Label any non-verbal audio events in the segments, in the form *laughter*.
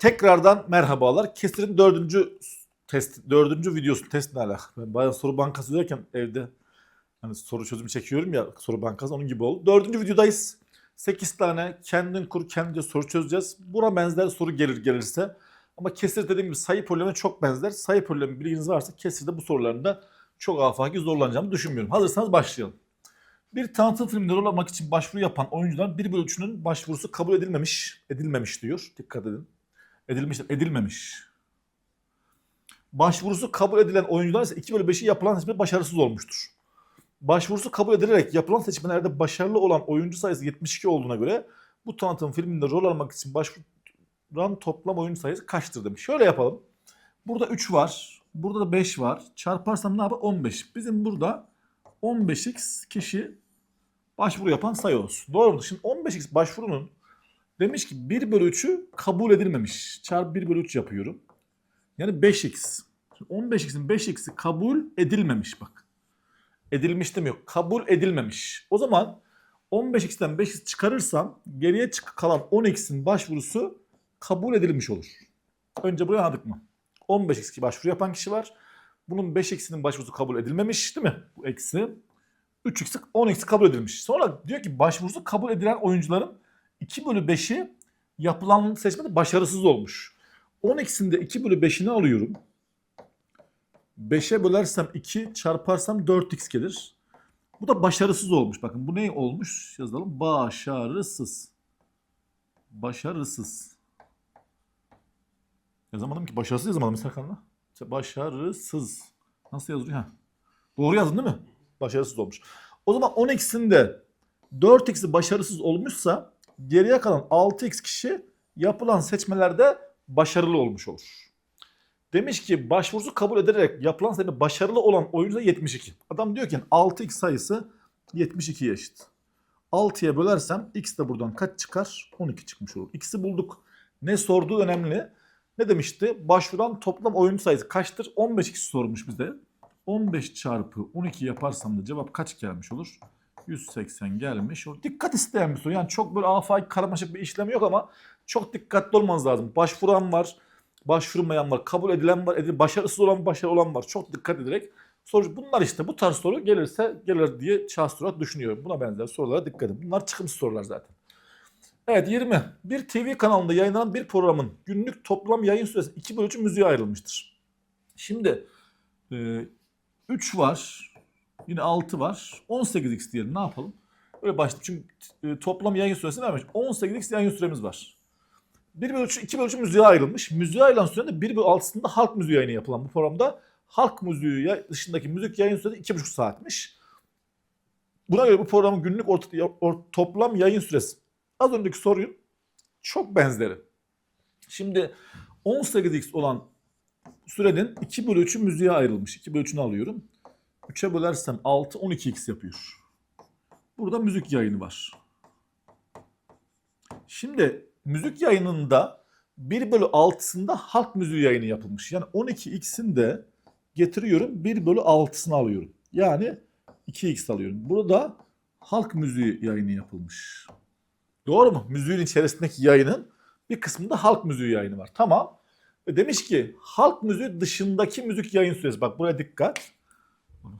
Tekrardan merhabalar. Kesir'in dördüncü test, dördüncü videosu test ne alaka? Ben bayağı soru bankası derken evde hani soru çözümü çekiyorum ya soru bankası onun gibi oldu. Dördüncü videodayız. 8 tane kendin kur kendince soru çözeceğiz. Buna benzer soru gelir gelirse. Ama kesir dediğim gibi sayı problemi çok benzer. Sayı problemi bilginiz varsa kesirde bu sorularında çok afaki zorlanacağımı düşünmüyorum. Hazırsanız başlayalım. Bir tanıtım filminde rol almak için başvuru yapan oyuncular 1 bölü 3'ünün başvurusu kabul edilmemiş. Edilmemiş diyor. Dikkat edin. Edilmiş, edilmemiş. Başvurusu kabul edilen oyuncular ise 2 bölü 5'i yapılan seçimde başarısız olmuştur. Başvurusu kabul edilerek yapılan seçimlerde başarılı olan oyuncu sayısı 72 olduğuna göre bu tanıtım filminde rol almak için başvuran toplam oyuncu sayısı kaçtır demiş. Şöyle yapalım. Burada 3 var. Burada da 5 var. Çarparsam ne yapar? 15. Bizim burada 15x kişi başvuru yapan sayı olsun. Doğru mu? Şimdi 15x başvurunun demiş ki 1 bölü 3'ü kabul edilmemiş. Çarpı 1 bölü 3 yapıyorum. Yani 5x. Şimdi 15x'in 5x'i kabul edilmemiş bak. Edilmiş demiyor. Kabul edilmemiş. O zaman 15x'ten 5x çıkarırsam geriye kalan 10x'in başvurusu kabul edilmiş olur. Önce buraya anladık mı? 15x başvuru yapan kişi var. Bunun 5x'inin başvurusu kabul edilmemiş değil mi? Bu eksi. 3x 10x kabul edilmiş. Sonra diyor ki başvurusu kabul edilen oyuncuların 2 bölü 5'i yapılan seçmede başarısız olmuş. 10x'in de 2 bölü 5'ini alıyorum. 5'e bölersem 2 çarparsam 4x gelir. Bu da başarısız olmuş. Bakın bu ne olmuş? Yazalım. Başarısız. Başarısız. Yazamadım ki. Başarısız yazamadım Serkan'la. İşte başarısız. Nasıl yazılıyor? Ha. Doğru yazdın değil mi? Başarısız olmuş. O zaman 10x'in de 4x'i başarısız olmuşsa geriye kalan 6x kişi yapılan seçmelerde başarılı olmuş olur. Demiş ki başvurusu kabul edilerek yapılan seçimde başarılı olan oyuncu da 72. Adam diyor ki 6x sayısı 72'ye eşit. 6'ya bölersem x de buradan kaç çıkar? 12 çıkmış olur. X'i bulduk. Ne sorduğu önemli. Ne demişti? Başvuran toplam oyuncu sayısı kaçtır? 15x sormuş bize. 15 çarpı 12 yaparsam da cevap kaç gelmiş olur? 180 gelmiş olur. Dikkat isteyen bir soru. Yani çok böyle afaki karmaşık bir işlem yok ama çok dikkatli olmanız lazım. Başvuran var, başvurmayan var, kabul edilen var, edil başarısız olan, başarılı olan var. Çok dikkat ederek soru bunlar işte bu tarz soru gelirse gelir diye şahs düşünüyorum. Buna benzer sorulara dikkat edin. Bunlar çıkmış sorular zaten. Evet 20. Bir TV kanalında yayınlanan bir programın günlük toplam yayın süresi 2 bölü 3 müziğe ayrılmıştır. Şimdi e, 3 var. Yine 6 var. 18x diyelim. Ne yapalım? Böyle başlayalım. Çünkü e, toplam yayın süresi vermiş. 18x yayın süremiz var. 1 bölü 3, 2 bölü 3 müziğe ayrılmış. Müziğe ayrılan sürenin de 1 bölü 6'sında halk müziği yayını yapılan bu programda halk müziği dışındaki müzik yayın süresi 2,5 saatmiş. Buna göre bu programın günlük orta, or- toplam yayın süresi. Az önceki soruyun çok benzeri. Şimdi 18x olan sürenin 2 bölü 3'ü müziğe ayrılmış. 2 bölü 3'ünü alıyorum. 3'e bölersem 6, 12x yapıyor. Burada müzik yayını var. Şimdi müzik yayınında 1 bölü 6'sında halk müziği yayını yapılmış. Yani 12x'in de getiriyorum 1 bölü 6'sını alıyorum. Yani 2x alıyorum. Burada halk müziği yayını yapılmış. Doğru mu? Müziğin içerisindeki yayının bir kısmında halk müziği yayını var. Tamam. Demiş ki halk müziği dışındaki müzik yayın süresi. Bak buraya dikkat.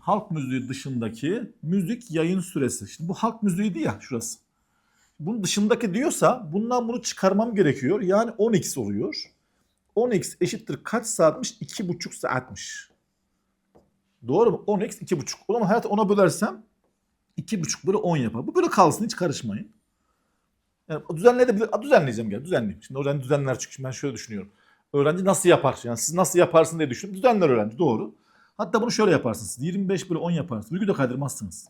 Halk müziği dışındaki müzik yayın süresi. Şimdi bu halk müziğiydi ya şurası. Bunun dışındaki diyorsa bundan bunu çıkarmam gerekiyor. Yani 10x oluyor. 10x eşittir kaç saatmiş? 2,5 saatmiş. Doğru mu? 10x 2,5. O zaman hayat ona bölersem 2,5 bölü 10 yapar. Bu böyle kalsın hiç karışmayın. Yani düzenleyebilir. Düzenleyeceğim gel düzenleyeyim. Şimdi öğrenci düzenler çünkü ben şöyle düşünüyorum. Öğrenci nasıl yapar? Yani siz nasıl yaparsın diye düşünüyorum. Düzenler öğrenci doğru. Hatta bunu şöyle yaparsınız. 25 bölü 10 yaparsınız. Virgül de kaydırmazsınız.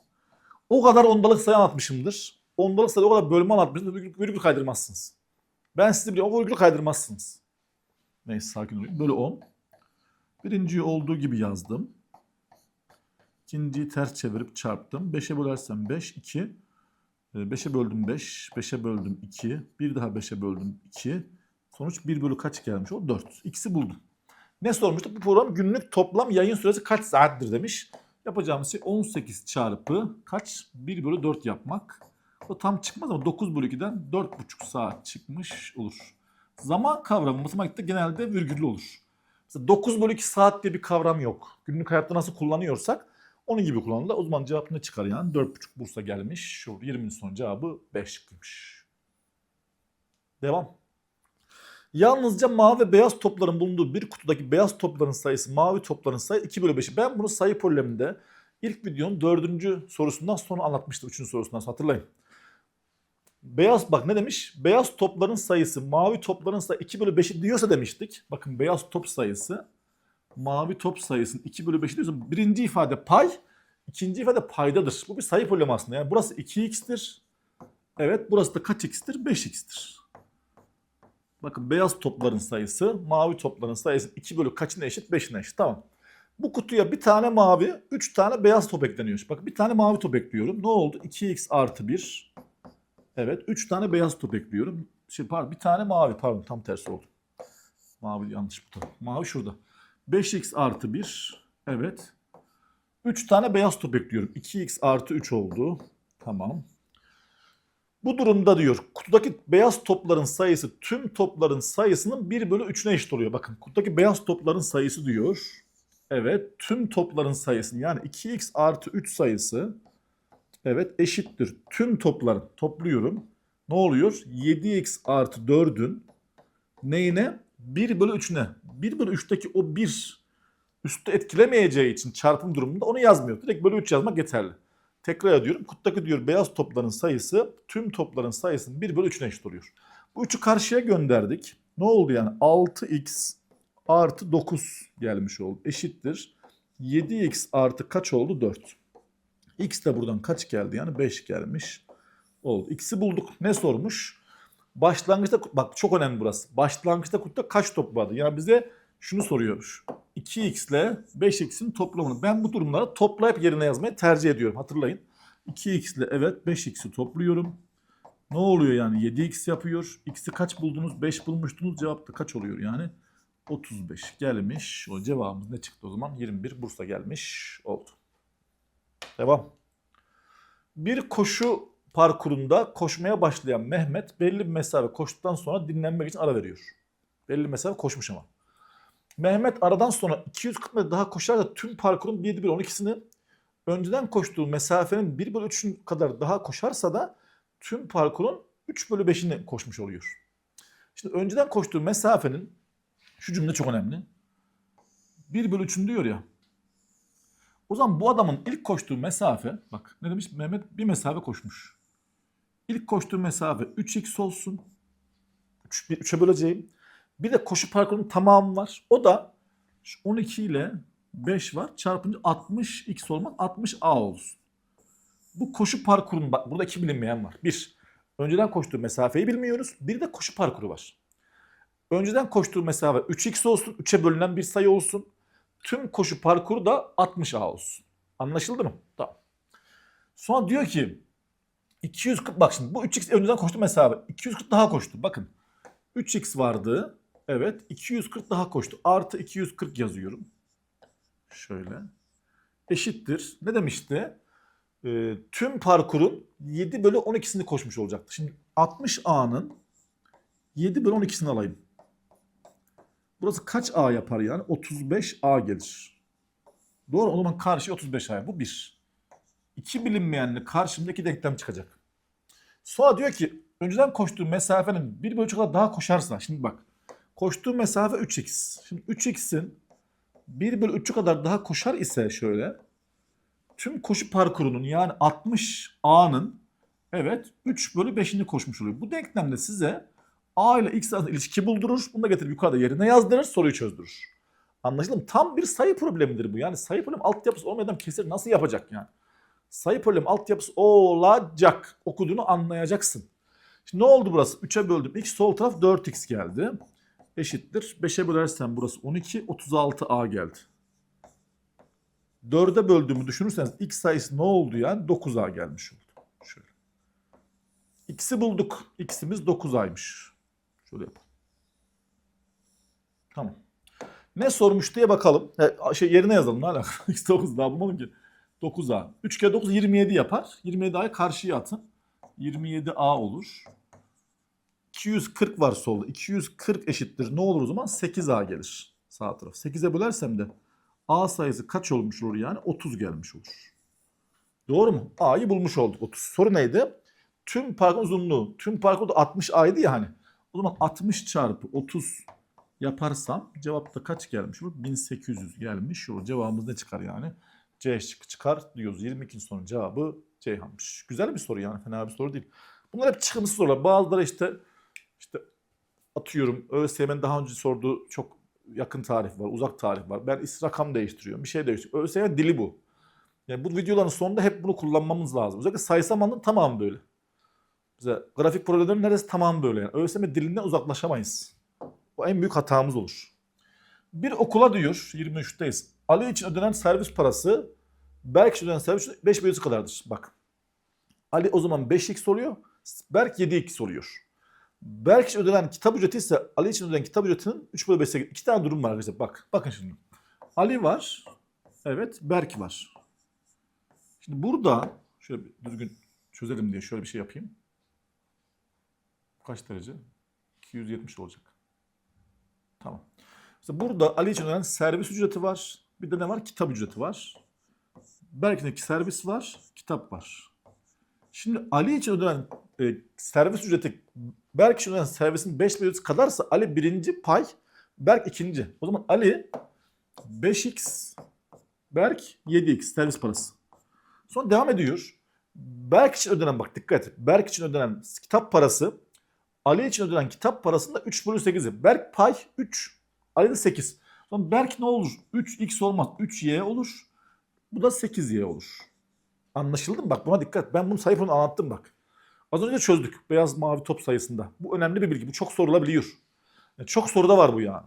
O kadar ondalık sayı anlatmışımdır. Ondalık sayı o kadar bölme anlatmışımdır. Virgül, virgül kaydırmazsınız. Ben sizi biliyorum. O virgül kaydırmazsınız. Neyse sakin olun. Bölü 10. Birinciyi olduğu gibi yazdım. İkinciyi ters çevirip çarptım. 5'e bölersem 5, 2. 5'e böldüm 5, 5'e böldüm 2, bir daha 5'e böldüm 2. Sonuç 1 bölü kaç gelmiş? O 4. X'i buldum. Ne sormuştuk? Bu program günlük toplam yayın süresi kaç saattir demiş. Yapacağımız şey 18 çarpı kaç? 1 bölü 4 yapmak. O tam çıkmaz ama 9 bölü 2'den 4,5 saat çıkmış olur. Zaman kavramı matematikte genelde virgüllü olur. Mesela 9 bölü 2 saat diye bir kavram yok. Günlük hayatta nasıl kullanıyorsak onun gibi kullanılır. O zaman cevap ne çıkar yani? 4,5 Bursa gelmiş. Şu 20'nin son cevabı 5 çıkmış. Devam. Yalnızca mavi ve beyaz topların bulunduğu bir kutudaki beyaz topların sayısı mavi topların sayısı 2 bölü 5'i. Ben bunu sayı probleminde ilk videonun dördüncü sorusundan sonra anlatmıştım. Üçüncü sorusundan sonra hatırlayın. Beyaz bak ne demiş? Beyaz topların sayısı mavi topların sayısı 2 bölü 5'i diyorsa demiştik. Bakın beyaz top sayısı mavi top sayısının 2 bölü 5'i diyorsa birinci ifade pay, ikinci ifade paydadır. Bu bir sayı problemi aslında. Yani burası 2x'tir. Evet burası da kaç x'tir? 5x'tir. Bakın beyaz topların sayısı mavi topların sayısı 2 bölü kaçına eşit? 5'ine eşit. Tamam. Bu kutuya bir tane mavi, 3 tane beyaz top ekleniyor. Bakın bir tane mavi top ekliyorum. Ne oldu? 2x artı 1. Evet 3 tane beyaz top ekliyorum. Şey, pardon bir tane mavi pardon tam tersi oldu. Mavi yanlış bu taraf. Mavi şurada. 5x artı 1. Evet. 3 tane beyaz top ekliyorum. 2x artı 3 oldu. Tamam. Bu durumda diyor kutudaki beyaz topların sayısı tüm topların sayısının 1 bölü 3'üne eşit oluyor. Bakın kutudaki beyaz topların sayısı diyor. Evet tüm topların sayısını yani 2x artı 3 sayısı evet eşittir. Tüm topların topluyorum. Ne oluyor? 7x artı 4'ün neyine? 1 bölü 3'üne. 1 bölü 3'teki o 1 üstü etkilemeyeceği için çarpım durumunda onu yazmıyor. Direkt bölü 3 yazmak yeterli. Tekrar ediyorum. Kuttaki diyor beyaz topların sayısı tüm topların sayısının 1 bölü 3'üne eşit oluyor. Bu 3'ü karşıya gönderdik. Ne oldu yani? 6x artı 9 gelmiş oldu. Eşittir. 7x artı kaç oldu? 4. X de buradan kaç geldi? Yani 5 gelmiş oldu. X'i bulduk. Ne sormuş? Başlangıçta bak çok önemli burası. Başlangıçta kutuda kaç top vardı? Yani bize şunu soruyor. 2x ile 5x'in toplamını. Ben bu durumları toplayıp yerine yazmayı tercih ediyorum. Hatırlayın. 2x ile evet 5x'i topluyorum. Ne oluyor yani? 7x yapıyor. X'i kaç buldunuz? 5 bulmuştunuz. Cevap da kaç oluyor yani? 35 gelmiş. O cevabımız ne çıktı o zaman? 21 Bursa gelmiş oldu. Devam. Bir koşu parkurunda koşmaya başlayan Mehmet belli bir mesafe koştuktan sonra dinlenmek için ara veriyor. Belli mesafe koşmuş ama. Mehmet aradan sonra 240 metre daha koşarsa tüm parkurun 1 bölü 12'sini önceden koştuğu mesafenin 1 bölü 3'ün kadar daha koşarsa da tüm parkurun 3 bölü 5'ini koşmuş oluyor. Şimdi önceden koştuğu mesafenin şu cümle çok önemli. 1 bölü 3'ün diyor ya. O zaman bu adamın ilk koştuğu mesafe bak ne demiş Mehmet bir mesafe koşmuş. İlk koştuğu mesafe 3x olsun. 3, 3'e böleceğim. Bir de koşu parkurunun tamamı var. O da şu 12 ile 5 var. Çarpınca 60x olmaz. 60a olsun. Bu koşu parkurunun bak burada iki bilinmeyen var. Bir, önceden koştuğu mesafeyi bilmiyoruz. Bir de koşu parkuru var. Önceden koştuğu mesafe 3x olsun. 3'e bölünen bir sayı olsun. Tüm koşu parkuru da 60a olsun. Anlaşıldı mı? Tamam. Sonra diyor ki 240 bak şimdi bu 3x önceden koştu mesafe. 240 daha koştu. Bakın 3x vardı. Evet 240 daha koştu. Artı 240 yazıyorum. Şöyle. Eşittir. Ne demişti? Ee, tüm parkurun 7 bölü 12'sini koşmuş olacaktı. Şimdi 60A'nın 7 bölü 12'sini alayım. Burası kaç A yapar yani? 35A gelir. Doğru o zaman karşı 35A. Bu 1. 2 bilinmeyenli karşımdaki denklem çıkacak. Sonra diyor ki önceden koştuğu mesafenin 1 bölü 3 kadar daha koşarsa. Şimdi bak. Koştuğu mesafe 3x. Şimdi 3x'in 1 bölü 3'ü kadar daha koşar ise şöyle. Tüm koşu parkurunun yani 60A'nın evet 3 bölü 5'ini koşmuş oluyor. Bu denklemde size A ile X arasında ilişki buldurur. Bunu da getirip yukarıda yerine yazdırır. Soruyu çözdürür. Anlaşıldı mı? Tam bir sayı problemidir bu. Yani sayı problemi altyapısı olmadan kesir nasıl yapacak yani? Sayı problemi altyapısı olacak. Okuduğunu anlayacaksın. Şimdi ne oldu burası? 3'e böldüm. X sol taraf 4x geldi. Eşittir. 5'e bölersem burası 12. 36a geldi. 4'e böldüğümü düşünürseniz x sayısı ne oldu yani? 9a gelmiş oldu. Şöyle. X'i bulduk. X'imiz 9a'ymış. Şöyle yapalım. Tamam. Ne sormuş diye bakalım. E, şey yerine yazalım. Ne alaka? *laughs* X 9 daha bulmadım ki. 9A. 3 kere 9 27 yapar. 27A'yı karşıya atın. 27A olur. 240 var solda. 240 eşittir. Ne olur o zaman? 8A gelir. Sağ taraf. 8'e bölersem de A sayısı kaç olmuş olur yani? 30 gelmiş olur. Doğru mu? A'yı bulmuş olduk. 30. Soru neydi? Tüm parkın uzunluğu. Tüm parkın da 60 A'ydı ya hani. O zaman 60 çarpı 30 yaparsam cevapta kaç gelmiş olur? 1800 gelmiş olur. Cevabımız ne çıkar yani? C şıkkı çıkar diyoruz. 22. sorunun cevabı Ceyhan'mış. Güzel bir soru yani. Fena bir soru değil. Bunlar hep çıkımsız sorular. Bazıları işte atıyorum ÖSYM'nin daha önce sorduğu çok yakın tarih var, uzak tarih var. Ben rakam değiştiriyorum, bir şey değiştiriyorum. ÖSYM dili bu. Yani bu videoların sonunda hep bunu kullanmamız lazım. Özellikle sayısal anlamda tamam böyle. Bize grafik problemlerin neresi tamam böyle. Yani ÖSYM dilinden uzaklaşamayız. Bu en büyük hatamız olur. Bir okula diyor 23'teyiz. Ali için ödenen servis parası Berk için ödenen servis 5 bölü kadardır. Bak. Ali o zaman 5x oluyor. Berk 7x oluyor. Berk için ödenen kitap ücreti ise Ali için ödenen kitap ücretinin 3 bölü 5'e iki tane durum var arkadaşlar. Bak. Bakın şimdi. Ali var. Evet. Berk var. Şimdi burada şöyle bir düzgün çözelim diye şöyle bir şey yapayım. Kaç derece? 270 olacak. Tamam. Mesela burada Ali için ödenen servis ücreti var. Bir de ne var? Kitap ücreti var. Berk'teki servis var, kitap var. Şimdi Ali için ödenen e, servis ücreti Berk için ödenen servisin 5 ücreti kadarsa Ali birinci pay, Berk ikinci. O zaman Ali 5x, Berk 7x servis parası. Sonra devam ediyor. Berk için ödenen bak dikkat. Berk için ödenen kitap parası Ali için ödenen kitap parasında 3 bölü 8'i. Berk pay 3, Ali de 8. Sonra Berk ne olur? 3x olmaz. 3y olur. Bu da 8y olur. Anlaşıldı mı? Bak buna dikkat. Ben bunu sayfanı anlattım bak. Az önce çözdük beyaz mavi top sayısında. Bu önemli bir bilgi. Bu çok sorulabiliyor. Yani çok soruda var bu yani.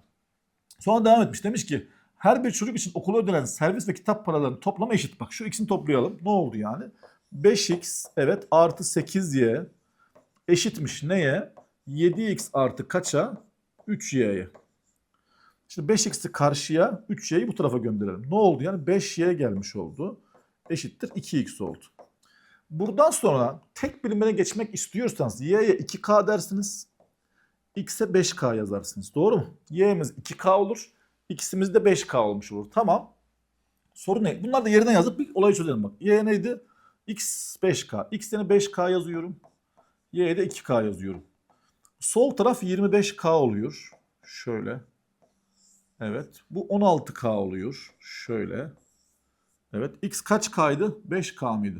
Sonra devam etmiş. Demiş ki her bir çocuk için okula ödenen servis ve kitap paralarının toplamı eşit. Bak şu ikisini toplayalım. Ne oldu yani? 5x evet artı 8y eşitmiş neye? 7x artı kaça? 3y'ye. Şimdi 5x'i karşıya 3y'yi bu tarafa gönderelim. Ne oldu yani? 5y gelmiş oldu. Eşittir 2x oldu. Buradan sonra tek birimine geçmek istiyorsanız y'ye 2k dersiniz. x'e 5k yazarsınız. Doğru mu? y'miz 2k olur. x'imiz de 5k olmuş olur. Tamam. Soru ne? Bunlar da yerine yazıp bir olayı çözelim bak. y neydi? x 5k. x yerine 5k yazıyorum. y'ye de 2k yazıyorum. Sol taraf 25k oluyor. Şöyle. Evet. Bu 16K oluyor. Şöyle. Evet. X kaç K'ydı? 5K mıydı?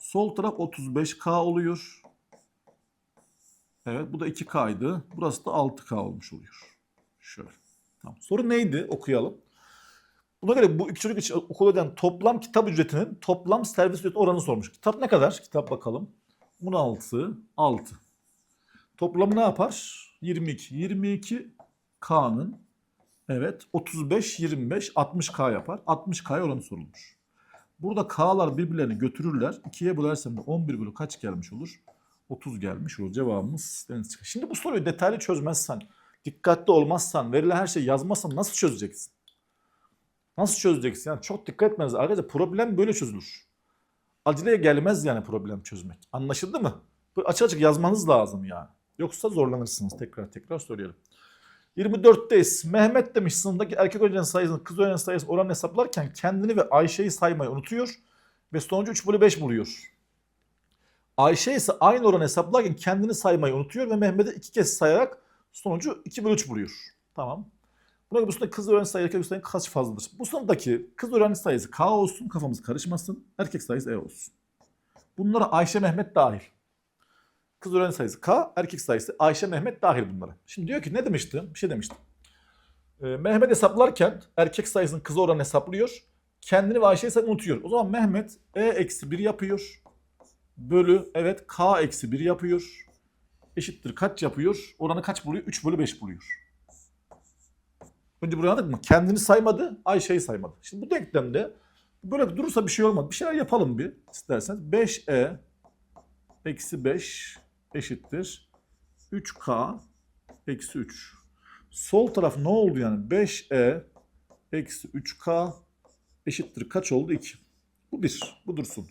Sol taraf 35K oluyor. Evet. Bu da 2K'ydı. Burası da 6K olmuş oluyor. Şöyle. Tamam. Soru neydi? Okuyalım. Buna göre bu iki çocuk için okul ödenen toplam kitap ücretinin toplam servis ücreti oranını sormuş. Kitap ne kadar? Kitap bakalım. 16, 6. Toplamı ne yapar? 22. 22 K'nın Evet 35, 25, 60K yapar. 60K'ya oranı sorulmuş. Burada K'lar birbirlerini götürürler. 2'ye bölersem de 11 bölü kaç gelmiş olur? 30 gelmiş olur. Cevabımız deniz çıkar. Şimdi bu soruyu detaylı çözmezsen, dikkatli olmazsan, verilen her şeyi yazmazsan nasıl çözeceksin? Nasıl çözeceksin? Yani çok dikkat etmeniz. Arkadaşlar problem böyle çözülür. Aceleye gelmez yani problem çözmek. Anlaşıldı mı? Açık açık yazmanız lazım yani. Yoksa zorlanırsınız. Tekrar tekrar söyleyelim. 24'teyiz. Mehmet demiş sınıftaki erkek öğrencinin sayısını kız öğrencinin sayısını oranını hesaplarken kendini ve Ayşe'yi saymayı unutuyor ve sonucu 3 bölü 5 buluyor. Ayşe ise aynı oranı hesaplarken kendini saymayı unutuyor ve Mehmet'i iki kez sayarak sonucu 2 bölü 3 buluyor. Tamam. Buna göre bu sınıfta kız öğrenci sayısı erkek sayısı kaç fazladır? Bu sınıftaki kız öğrenci sayısı K olsun kafamız karışmasın. Erkek sayısı E olsun. Bunlara Ayşe Mehmet dahil. Kız öğrenci sayısı K, erkek sayısı Ayşe, Mehmet dahil bunlara. Şimdi diyor ki ne demiştim? Bir şey demiştim. Ee, Mehmet hesaplarken erkek sayısının kız oranını hesaplıyor. Kendini ve Ayşe'yi sayısını unutuyor. O zaman Mehmet E eksi 1 yapıyor. Bölü evet K eksi 1 yapıyor. Eşittir kaç yapıyor? Oranı kaç buluyor? 3 bölü 5 buluyor. Önce buraya anladık mı? Kendini saymadı, Ayşe'yi saymadı. Şimdi bu denklemde böyle durursa bir şey olmaz. Bir şeyler yapalım bir isterseniz. 5E eksi 5 eşittir 3K eksi 3. Sol taraf ne oldu yani? 5E eksi 3K eşittir kaç oldu? 2. Bu 1. Bu dursun.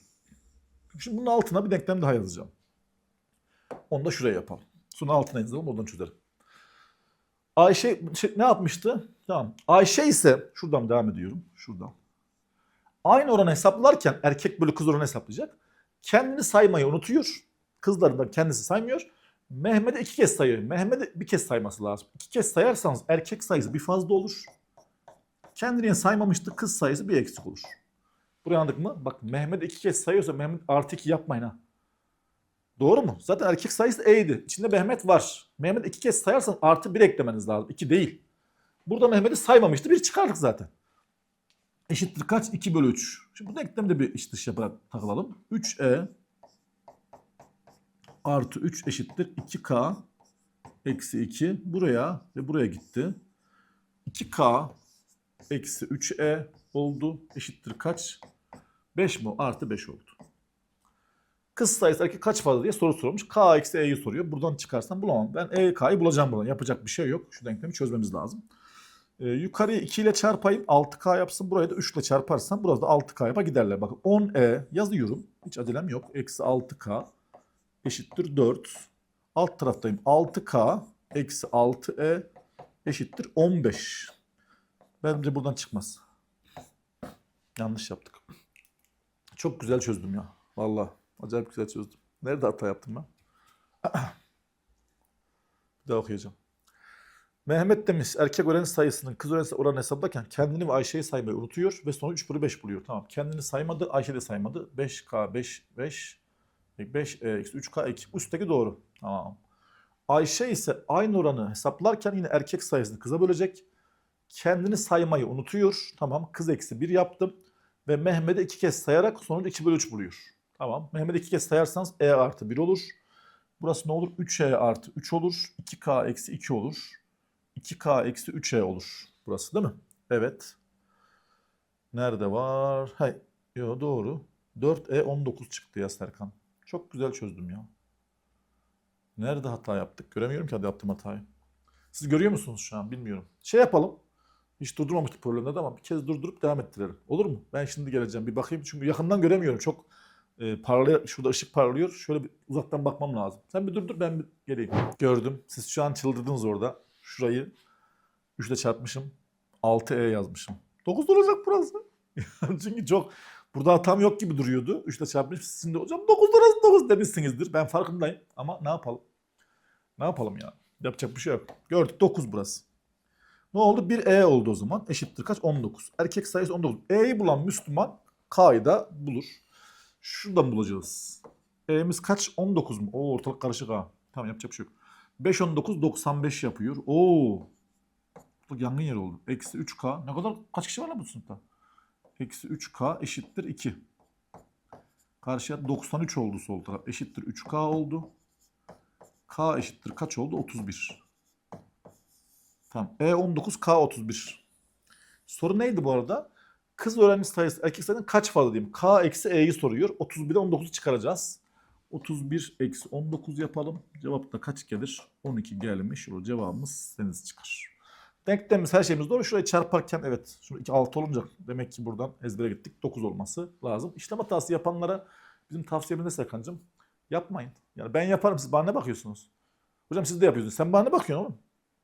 Şimdi bunun altına bir denklem daha yazacağım. Onu da şuraya yapalım. Sonra altına yazalım oradan çözerim. Ayşe şey, ne yapmıştı? Tamam. Ayşe ise şuradan devam ediyorum. Şuradan. Aynı oranı hesaplarken erkek bölü kız oranı hesaplayacak. Kendini saymayı unutuyor. Kızlarından kendisi saymıyor. Mehmet'e iki kez sayıyor. Mehmet'e bir kez sayması lazım. İki kez sayarsanız erkek sayısı bir fazla olur. Kendini saymamıştı kız sayısı bir eksik olur. Buraya anladık mı? Bak Mehmet iki kez sayıyorsa Mehmet artı iki yapmayın ha. Doğru mu? Zaten erkek sayısı E'ydi. İçinde Mehmet var. Mehmet iki kez sayarsan artı bir eklemeniz lazım. İki değil. Burada Mehmet'i saymamıştı. Bir çıkardık zaten. Eşittir kaç? 2 bölü 3. Şimdi bu denklemde bir iç dış yaparak takılalım. 3E artı 3 eşittir 2K eksi 2. Buraya ve buraya gitti. 2K eksi 3E oldu. Eşittir kaç? 5 mi? Artı 5 oldu. Kız sayısı kaç fazla diye soru sormuş. K eksi E'yi soruyor. Buradan çıkarsam bulamam. Ben E, K'yı bulacağım buradan. Yapacak bir şey yok. Şu denklemi çözmemiz lazım. Ee, yukarıya 2 ile çarpayım 6K yapsın. Burayı da 3 ile çarparsam burada da 6K yapa giderler. Bakın 10E yazıyorum. Hiç acelem yok. Eksi 6K eşittir 4. Alt taraftayım. 6K eksi 6E eşittir 15. Bence buradan çıkmaz. Yanlış yaptık. Çok güzel çözdüm ya. Vallahi acayip güzel çözdüm. Nerede hata yaptım ben? *clears throat* Bir daha okuyacağım. Mehmet demiş erkek öğrenci sayısının kız öğrenci oranı hesaplarken kendini ve Ayşe'yi saymayı unutuyor ve sonra 3 bölü 5 buluyor. Tamam kendini saymadı Ayşe de saymadı. 5K 5 5 5 e, eksi 3K 2. Üstteki doğru. Tamam. Ayşe ise aynı oranı hesaplarken yine erkek sayısını kıza bölecek. Kendini saymayı unutuyor. Tamam kız eksi 1 yaptım. Ve Mehmet'e 2 kez sayarak sonucu 2 bölü 3 buluyor. Tamam. Mehmet'e 2 kez sayarsanız E artı 1 olur. Burası ne olur? 3E artı 3 olur. 2K eksi 2 olur. 2K eksi 3E olur. Burası değil mi? Evet. Nerede var? Hay, yo doğru. 4E 19 çıktı ya Serkan. Çok güzel çözdüm ya. Nerede hata yaptık? Göremiyorum ki hadi yaptığım hatayı. Siz görüyor musunuz şu an? Bilmiyorum. Şey yapalım. Hiç durdurmamıştık problemde de ama bir kez durdurup devam ettirelim. Olur mu? Ben şimdi geleceğim. Bir bakayım çünkü yakından göremiyorum. Çok e, parlıyor. Şurada ışık parlıyor. Şöyle bir uzaktan bakmam lazım. Sen bir durdur ben bir geleyim. Gördüm. Siz şu an çıldırdınız orada. Şurayı 3 ile çarpmışım. 6E yazmışım. 9 olacak burası. *laughs* Çünkü çok burada hatam yok gibi duruyordu. 3 ile çarpmış. Sizin de hocam 9 orası 9 demişsinizdir. Ben farkındayım. Ama ne yapalım? Ne yapalım ya? Yapacak bir şey yok. Gördük 9 burası. Ne oldu? 1 E oldu o zaman. Eşittir kaç? 19. Erkek sayısı 19. E'yi bulan Müslüman K'yı da bulur. Şuradan bulacağız. E'miz kaç? 19 mu? Oo ortalık karışık ha. Tamam yapacak bir şey yok. 5 19 95 yapıyor. Oo. Bu yangın yeri oldu. Eksi 3K. Ne kadar kaç kişi var lan bu sınıfta? Eksi 3K eşittir 2. Karşıya 93 oldu sol taraf. Eşittir 3K oldu. K eşittir kaç oldu? 31. Tamam. E 19 K 31. Soru neydi bu arada? Kız öğrenci sayısı erkek sayısının kaç fazla diyeyim. K eksi E'yi soruyor. 31'e 19'u çıkaracağız. 31 eksi 19 yapalım. Cevap da kaç gelir? 12 gelmiş. O cevabımız deniz çıkar. Denklemimiz her şeyimiz doğru. Şurayı çarparken evet. Şurada 2 6 olunca demek ki buradan ezbere gittik. 9 olması lazım. İşlem hatası yapanlara bizim tavsiyemiz ne Serkan'cığım? Yapmayın. Yani ben yaparım siz bana ne bakıyorsunuz? Hocam siz de yapıyorsunuz. Sen bana ne bakıyorsun oğlum?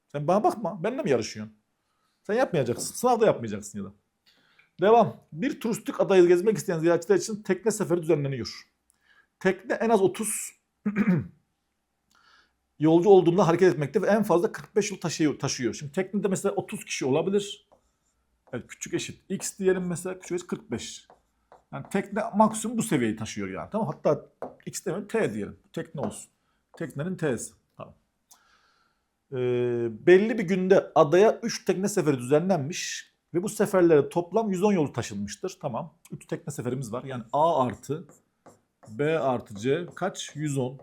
Sen bana bakma. Benimle mi yarışıyorsun? Sen yapmayacaksın. Sınavda yapmayacaksın ya da. Devam. Bir turistik adayı gezmek isteyen ziyaretçiler için tekne seferi düzenleniyor. Tekne en az 30 *clears throat* yolcu olduğunda hareket etmekte ve en fazla 45 yıl taşıyor. taşıyor. Şimdi teknede mesela 30 kişi olabilir. Evet, küçük eşit. X diyelim mesela küçük eşit 45. Yani tekne maksimum bu seviyeyi taşıyor yani. Tamam Hatta X demeyelim T diyelim. Tekne olsun. Teknenin T'si. Tamam. Ee, belli bir günde adaya 3 tekne seferi düzenlenmiş ve bu seferlere toplam 110 yolu taşınmıştır. Tamam. 3 tekne seferimiz var. Yani A artı B artı C kaç? 110.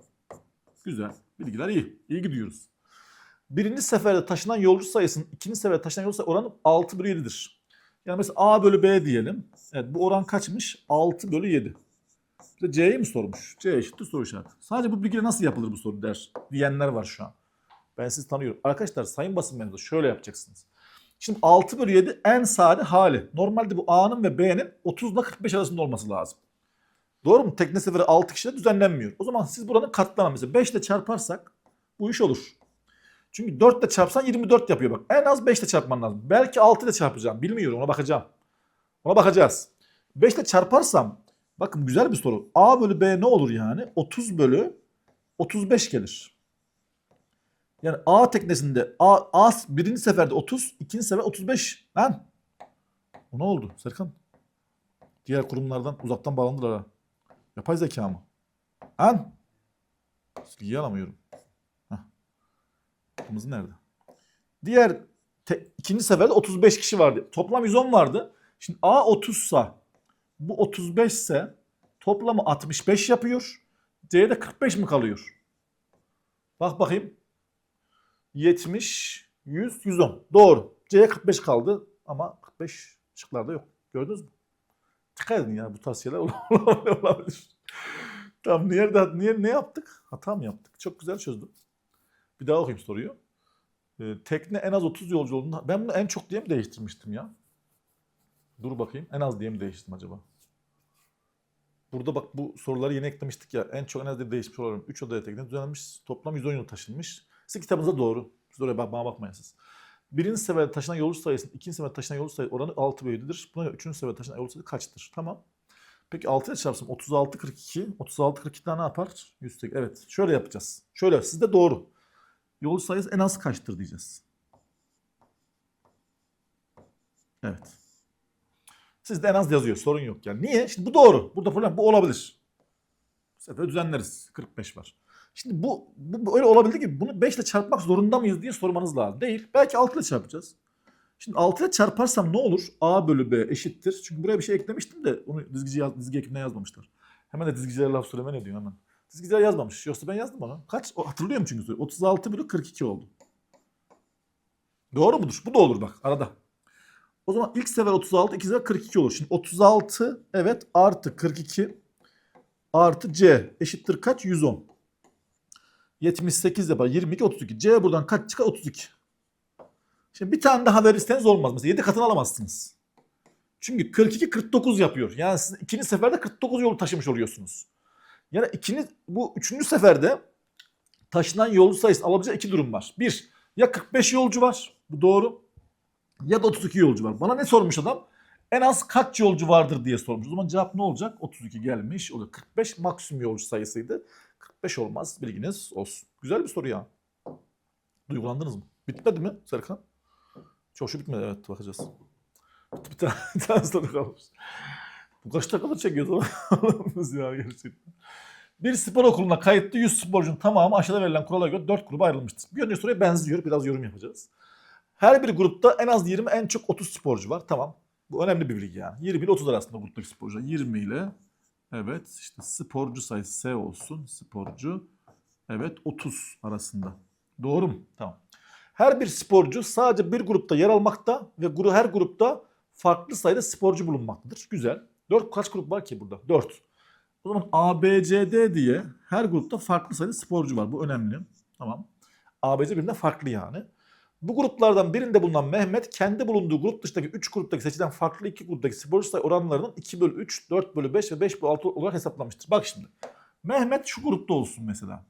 Güzel. Bilgiler iyi. İyi gidiyoruz. Birinci seferde taşınan yolcu sayısının ikinci seferde taşınan yolcu sayısı oranı 6 bölü 7'dir. Yani mesela A bölü B diyelim. Evet bu oran kaçmış? 6 bölü 7. Bir de C'yi mi sormuş? C eşittir soru işareti. Sadece bu bilgiyle nasıl yapılır bu soru der diyenler var şu an. Ben sizi tanıyorum. Arkadaşlar sayın basın mensubu şöyle yapacaksınız. Şimdi 6 bölü 7 en sade hali. Normalde bu A'nın ve B'nin 30 ile 45 arasında olması lazım. Doğru mu? Tekne seferi 6 kişide düzenlenmiyor. O zaman siz buranın katlanan mesela 5 ile çarparsak Bu iş olur. Çünkü 4 ile çarpsan 24 yapıyor bak. En az 5 ile çarpman lazım. Belki 6 ile çarpacağım. Bilmiyorum ona bakacağım. Ona bakacağız. 5 ile çarparsam bakın güzel bir soru. A bölü B ne olur yani? 30 bölü 35 gelir. Yani A teknesinde A, A birinci seferde 30, ikinci sefer 35. Lan. O ne oldu Serkan? Diğer kurumlardan uzaktan bağlandılar ha. Yapay zeka mı? Lan. Silgiyi alamıyorum. Heh. Kırmızı nerede? Diğer te- ikinci seferde 35 kişi vardı. Toplam 110 vardı. Şimdi A 30 sa bu 35 ise toplamı 65 yapıyor. C'de 45 mi kalıyor? Bak bakayım. 70, 100, 110. Doğru. C'ye 45 kaldı ama 45 şıklarda yok. Gördünüz mü? Dikkat edin ya bu tarz şeyler *laughs* olabilir. Tamam niye, niye ne yaptık? Hata mı yaptık? Çok güzel çözdüm. Bir daha okuyayım soruyu. Ee, tekne en az 30 yolcu olduğunda ben bunu en çok diye mi değiştirmiştim ya? Dur bakayım. En az diye mi değiştim acaba? Burada bak bu soruları yeni eklemiştik ya. En çok en az diye değişmiş olalım. 3 odaya tekne düzenlenmiş. Toplam 110 yıl taşınmış. Sizin kitabınızda doğru. Siz oraya bak, bana bakmayın siz. Birinci seferde taşınan yolcu sayısının ikinci seferde taşınan yolcu sayısı oranı 6 bölü 7'dir. Buna göre üçüncü seferde taşınan yolcu sayısı kaçtır? Tamam. Peki 6 ile çarpsam 36 42. 36 42 daha ne yapar? 108. Evet. Şöyle yapacağız. Şöyle sizde doğru. Yolcu sayısı en az kaçtır diyeceğiz. Evet. Sizde en az yazıyor. Sorun yok yani. Niye? Şimdi bu doğru. Burada problem bu olabilir. Bu sefer düzenleriz. 45 var. Şimdi bu, bu, öyle olabildi ki bunu 5 ile çarpmak zorunda mıyız diye sormanız lazım. Değil. Belki 6 ile çarpacağız. Şimdi 6 ile çarparsam ne olur? A bölü B eşittir. Çünkü buraya bir şey eklemiştim de onu dizgici yaz, dizgi ekibine yazmamışlar. Hemen de dizgicilere laf söyleme ne diyor hemen. Dizgiciler yazmamış. Yoksa ben yazdım onu. Kaç? O, hatırlıyorum çünkü soruyu. 36 bölü 42 oldu. Doğru mudur? Bu da olur bak arada. O zaman ilk sefer 36, ikinci sefer 42 olur. Şimdi 36 evet artı 42 artı C eşittir kaç? 110. 78 yapar. 22, 32. C buradan kaç çıkar? 32. Şimdi bir tane daha verirseniz olmaz. Mesela 7 katını alamazsınız. Çünkü 42, 49 yapıyor. Yani siz ikinci seferde 49 yolu taşımış oluyorsunuz. Yani ikinci, bu üçüncü seferde taşınan yolcu sayısı alabileceği iki durum var. Bir, ya 45 yolcu var. Bu doğru. Ya da 32 yolcu var. Bana ne sormuş adam? En az kaç yolcu vardır diye sormuş. O zaman cevap ne olacak? 32 gelmiş. O da 45 maksimum yolcu sayısıydı. 45 olmaz bilginiz olsun. Güzel bir soru ya. Duygulandınız mı? Bitmedi mi Serkan? Çok şu bitmedi evet bakacağız. Bir tane, bir tane soru kalmış. Bu kaç dakikada çekiyoruz Allah'ımız *laughs* ya gerçekten. Bir spor okuluna kayıtlı 100 sporcunun tamamı aşağıda verilen kurala göre 4 gruba ayrılmıştır. Bir önceki soruya benziyor. Biraz yorum yapacağız. Her bir grupta en az 20 en çok 30 sporcu var. Tamam. Bu önemli bir bilgi yani. 20 ile 30 arasında gruptaki sporcular. 20 ile evet işte sporcu sayısı S olsun. Sporcu evet 30 arasında. Doğru mu? Tamam. Her bir sporcu sadece bir grupta yer almakta ve her grupta farklı sayıda sporcu bulunmaktadır. Güzel. 4 kaç grup var ki burada? 4. O zaman A, B, C, D diye her grupta farklı sayıda sporcu var. Bu önemli. Tamam. A, B, C birbirinden farklı yani. Bu gruplardan birinde bulunan Mehmet kendi bulunduğu grup dışındaki 3 gruptaki seçilen farklı iki gruptaki sporcu sayı oranlarının 2 bölü 3, 4 bölü 5 ve 5 bölü 6 olarak hesaplamıştır. Bak şimdi. Mehmet şu grupta olsun mesela.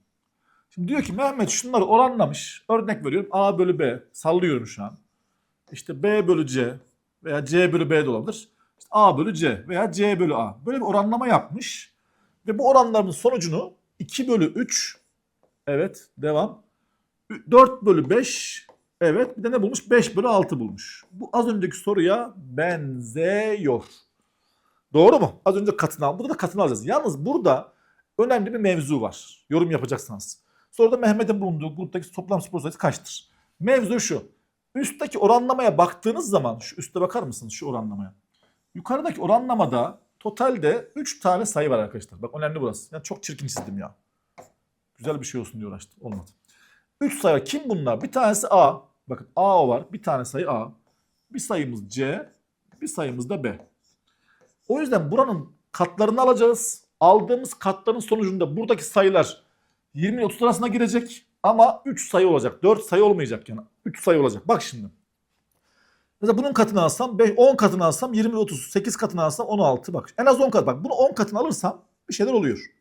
Şimdi diyor ki Mehmet şunları oranlamış. Örnek veriyorum A bölü B. Sallıyorum şu an. İşte B bölü C veya C bölü B de olabilir. İşte A bölü C veya C bölü A. Böyle bir oranlama yapmış. Ve bu oranların sonucunu 2 bölü 3 evet devam 4 bölü 5 evet bir de ne bulmuş 5 bölü 6 bulmuş. Bu az önceki soruya benzeyor. Doğru mu? Az önce katını al. Burada da katını alacağız. Yalnız burada önemli bir mevzu var. Yorum yapacaksanız. Soruda Mehmet'in bulunduğu gruptaki toplam spor sayısı kaçtır? Mevzu şu. Üstteki oranlamaya baktığınız zaman şu üste bakar mısınız şu oranlamaya? Yukarıdaki oranlamada totalde 3 tane sayı var arkadaşlar. Bak önemli burası. Yani çok çirkin çizdim ya. Güzel bir şey olsun diye uğraştım. Olmadı. 3 sayı. Kim bunlar? Bir tanesi A. Bakın A var. Bir tane sayı A. Bir sayımız C. Bir sayımız da B. O yüzden buranın katlarını alacağız. Aldığımız katların sonucunda buradaki sayılar 20 ile 30 arasına girecek. Ama 3 sayı olacak. 4 sayı olmayacak yani. 3 sayı olacak. Bak şimdi. Mesela bunun katını alsam 5, 10 katını alsam 20 ile 30. 8 katını alsam 16. Bak en az 10 kat. Bak bunu 10 katını alırsam bir şeyler oluyor.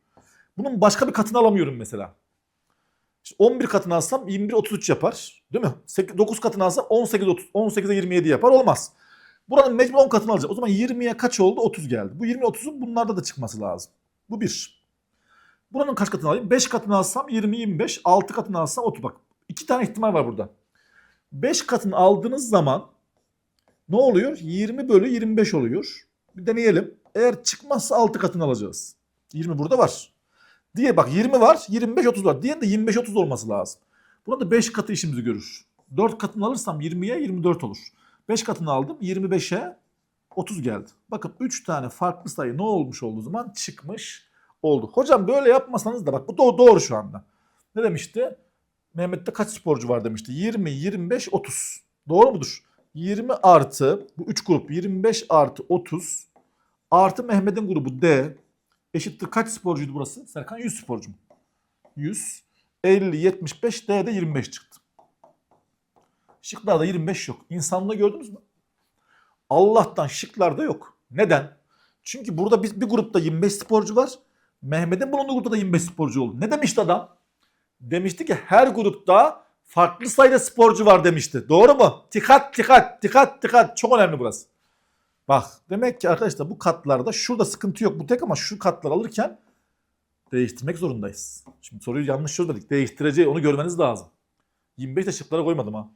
Bunun başka bir katını alamıyorum mesela. İşte 11 katını alsam 21 33 yapar. Değil mi? 9 katını alsam 18 30 18'e 27 yapar. Olmaz. Buranın mecbur 10 katını alacak. O zaman 20'ye kaç oldu? 30 geldi. Bu 20 30'un bunlarda da çıkması lazım. Bu bir. Buranın kaç katını alayım? 5 katını alsam 20 25, 6 katını alsam 30 bak. İki tane ihtimal var burada. 5 katını aldığınız zaman ne oluyor? 20 bölü 25 oluyor. Bir deneyelim. Eğer çıkmazsa 6 katını alacağız. 20 burada var. Diye bak 20 var, 25 30 var. Diğerinde 25 30 olması lazım. Burada 5 katı işimizi görür. 4 katını alırsam 20'ye 24 olur. 5 katını aldım 25'e 30 geldi. Bakın 3 tane farklı sayı ne olmuş olduğu zaman çıkmış oldu. Hocam böyle yapmasanız da bak bu doğru, doğru şu anda. Ne demişti? Mehmet'te kaç sporcu var demişti. 20, 25, 30. Doğru mudur? 20 artı bu 3 grup 25 artı 30 artı Mehmet'in grubu D eşittir kaç sporcuydu burası? Serkan 100 sporcu mu? 100. 50, 75, D'de 25 çıktı. Şıklarda 25 yok. İnsanlığı gördünüz mü? Allah'tan şıklarda yok. Neden? Çünkü burada biz bir grupta 25 sporcu var. Mehmet'in bulunduğu grupta da 25 sporcu oldu. Ne demişti adam? Demişti ki her grupta farklı sayıda sporcu var demişti. Doğru mu? Dikkat dikkat dikkat dikkat. Çok önemli burası. Bak demek ki arkadaşlar bu katlarda şurada sıkıntı yok bu tek ama şu katlar alırken değiştirmek zorundayız. Şimdi soruyu yanlış çözmedik. Değiştireceği onu görmeniz lazım. 25 de şıklara koymadım ha.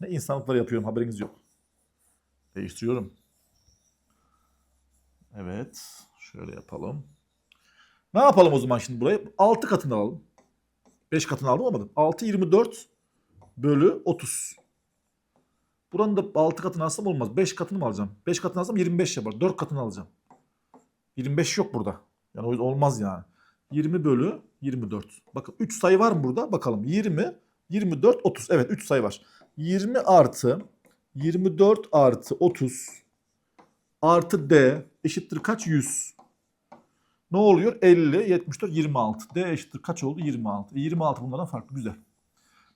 Ne insanlıklar yapıyorum haberiniz yok. Değiştiriyorum. Evet. Şöyle yapalım. Ne yapalım o zaman şimdi burayı? 6 katını alalım. 5 katını aldım olmadı. 6 24 bölü 30. Buranın da 6 katını alsam olmaz. 5 katını mı alacağım? 5 katını alsam 25 yapar. 4 katını alacağım. 25 yok burada. Yani olmaz yani. 20 bölü 24. Bakın 3 sayı var mı burada? Bakalım. 20, 24, 30. Evet 3 sayı var. 20 artı 24 artı 30 artı D eşittir kaç? 100. Ne oluyor? 50, 74, 26. D eşittir kaç oldu? 26. E, 26 bunlardan farklı. Güzel.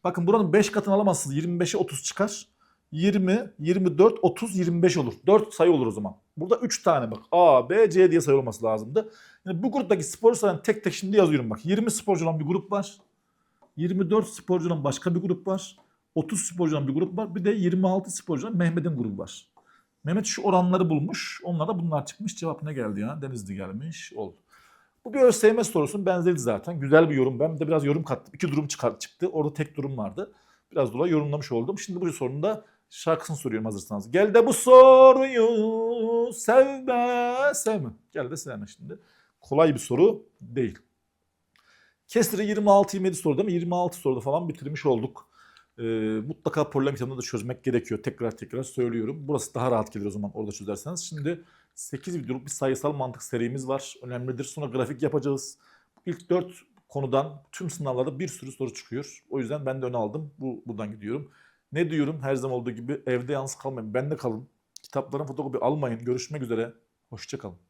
Bakın buranın 5 katını alamazsınız. 25'e 30 çıkar. 20, 24, 30, 25 olur. 4 sayı olur o zaman. Burada 3 tane bak. A, B, C diye sayı olması lazımdı. Yani bu gruptaki sporcu sayılarını tek tek şimdi yazıyorum bak. 20 sporcu olan bir grup var. 24 sporcu olan başka bir grup var. 30 sporcu olan bir grup var. Bir de 26 sporcu olan Mehmet'in grubu var. Mehmet şu oranları bulmuş. Onlara bunlar çıkmış. Cevap ne geldi ya? Denizli gelmiş. Oldu. Bu bir ÖSYM sorusunun benzeri zaten. Güzel bir yorum. Ben de biraz yorum kattım. İki durum çıkar, çıktı. Orada tek durum vardı. Biraz dolayı yorumlamış oldum. Şimdi bu sorunun da şarkısını soruyorum hazırsanız. Gel de bu soruyu sevme, sevme. Gel de sevme şimdi. Kolay bir soru değil. Kesri 26-27 soruda mı? 26 soruda falan bitirmiş olduk. Ee, mutlaka problem kitabını da çözmek gerekiyor. Tekrar tekrar söylüyorum. Burası daha rahat gelir o zaman orada çözerseniz. Şimdi 8 videoluk bir sayısal mantık serimiz var. Önemlidir. Sonra grafik yapacağız. İlk 4 konudan tüm sınavlarda bir sürü soru çıkıyor. O yüzden ben de öne aldım. Bu, buradan gidiyorum. Ne diyorum? Her zaman olduğu gibi evde yalnız kalmayın. Bende kalın. Kitapların fotokopi almayın. Görüşmek üzere. Hoşçakalın.